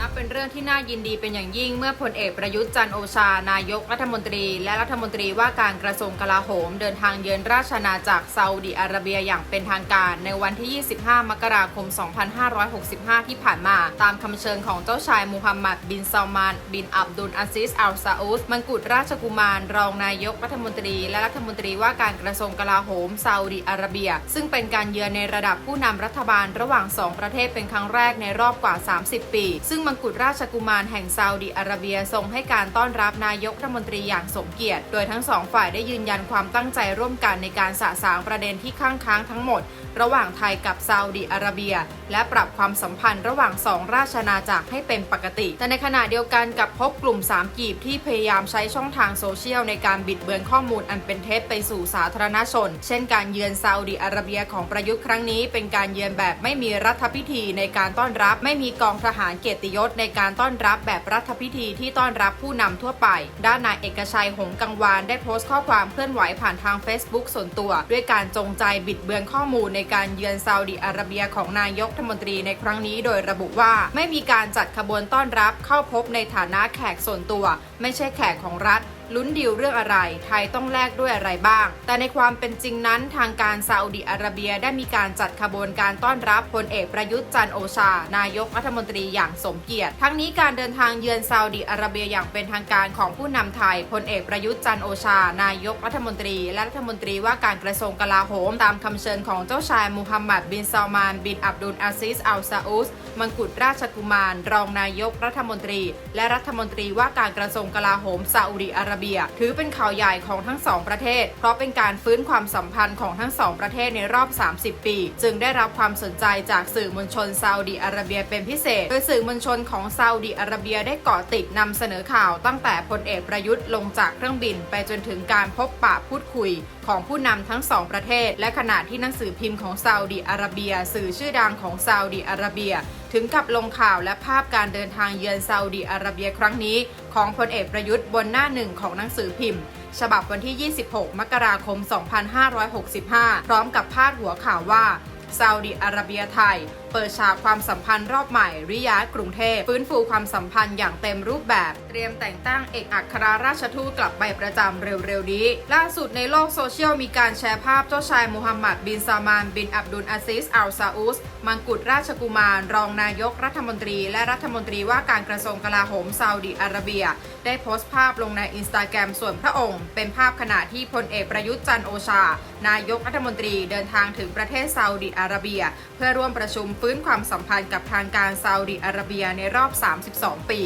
นับเป็นเรื่องที่น่ายินดีเป็นอย่างยิ่งเมื่อพลเอกประยุทธ์จันโอชา นายกรัฐมนตรี และรัฐมนตรีว่าการกระทรวงกลาโหม เดินทางเยือนราชอาจักรซาอุดิอาระเบียอย่างเป็นทางการในวันที่ 25 มกราคม 2565 ที่ผ่านมา ตามคำเชิญของเจ้าชายมูฮัมหมัดบินซาลมาน บินอับดุลอาซิสอัลซาอุดมังกุฎราชกุมาร รองนายกรัฐมนตรี และรัฐมนตรีว่าการกระทรวงกลาโหมซาอุดิอาระเบีย ซึ่งเป็นการเยือนในระดับผู้นำรัฐบาลระหว่างสองประเทศเป็นครั้งแรกในรอบกว่า 30 ปี ซึ่งมังกุฎราชกุมารแห่งซาอุดิอาระเบียทรงให้การต้อนรับนายกรัฐมนตรีอย่างสมเกียรติ โดยทั้งสองฝ่ายได้ยืนยันความตั้งใจร่วมกันในการสะสางประเด็นที่ข้างค้างทั้งหมด ระหว่างไทยกับซาอุดิอาระเบีย และปรับความสัมพันธ์ระหว่างสองราชอาจักรให้เป็นปกติ แต่ในขณะเดียวกันกับพบกลุ่ม 3 กีบที่พยายามใช้ช่องทางโซเชียลในการบิดเบือนข้อมูลอันเป็นเท็จไปสู่สาธารณชน เช่นการเยือนซาอุดิอาระเบียของประยุทธ์ครั้งนี้ เป็นการเยือนแบบไม่มีรัฐพิธีในการต้อนรับ ไม่มีกองทหารเกียรติยศในการต้อนรับแบบรัฐพิธีที่ต้อนรับผู้นำทั่วไป ด้านนายเอกชัยหงกังวานได้โพสต์ข้อความเคลื่อนไหวผ่านทาง Facebook ส่วนตัว ด้วยการจงใจบิดเบือนข้อมูลในการเยือนซาอุดิอาระเบียของนายกรัฐมนตรีในครั้งนี้ โดยระบุว่าไม่มีการจัดขบวนต้อนรับเข้าพบในฐานะแขกส่วนตัว ไม่ใช่แขกของรัฐ ลุ้นดีลเรื่องอะไร ไทยต้องแลกด้วยอะไรบ้าง แต่ในความเป็นจริงนั้นทางการซาอุดิอาระเบียได้มีการจัดขบวนการต้อนรับพลเอกประยุทธ์จันโอชา นายกรัฐมนตรีอย่างสมเกียรติ ทั้งนี้การเดินทางเยือนซาอุดิอาระเบียอย่างเป็นทางการของผู้นำไทยพลเอกประยุทธ์จันโอชา นายกรัฐมนตรี และรัฐมนตรีว่าการกระทรวงกลาโหม ตามคำเชิญของเจ้าชายมูฮัมหมัดบินซาลมาน บินอับดุลอาซิสอัลซาอุสมังกุฎราชกุมาร รองนายกรัฐมนตรี และรัฐมนตรีว่าการกระทรวงกลาโหมซาอุดิอาระเบีย ถือเป็นข่าวใหญ่ของทั้งสองประเทศ เพราะเป็นการฟื้นความสัมพันธ์ของทั้งสองประเทศในรอบ 30 ปี จึงได้รับความสนใจจากสื่อมวลชนซาอุดิอาระเบียเป็นพิเศษ โดยสื่อมวลชนของซาอุดิอาระเบียได้เกาะติดนำเสนอข่าวตั้งแต่พลเอกประยุทธ์ลงจากเครื่องบิน ไปจนถึงการพบปะพูดคุยของผู้นำทั้งสองประเทศ และขณะที่หนังสือพิมพ์ของซาอุดิอาระเบีย สื่อชื่อดังของซาอุดิอาระเบียถึงกับลงข่าวและภาพการเดินทางเยือนซาอุดีอาระเบียครั้งนี้ ของพลเอกประยุทธ์บนหน้าหนึ่งของหนังสือพิมพ์ ฉบับวันที่ 26 มกราคม 2565 พร้อมกับพาดหัวข่าวว่า ซาอุดิอาระเบียไทย เปิดฉากความสัมพันธ์รอบใหม่ ริยาดกรุงเทพ ฟื้นฟูความสัมพันธ์อย่างเต็มรูปแบบ เตรียมแต่งตั้งเอกอัครราชทูตกลับไปประจำเร็วๆนี้ ล่าสุดในโลกโซเชียลมีการแชร์ภาพเจ้าชายมูฮัมหมัดบินซามาน บินอับดุลอาซิสอัลซาอุสมังกุฎราชกุมาร รองนายกรัฐมนตรี และรัฐมนตรีว่าการกระทรวงกลาโหมซาอุดิอาระเบีย ได้โพสต์ภาพลงในอินสตาแกรมส่วนพระองค์ เป็นภาพขณะที่พลเอกประยุทธ์จันโอชา นายกรัฐมนตรีเดินทางถึงประเทศซาอุดิอาระเบีย เพื่อร่วมประชุมฟื้นความสัมพันธ์กับทางการซาอุดิอาระเบียในรอบ 32 ปี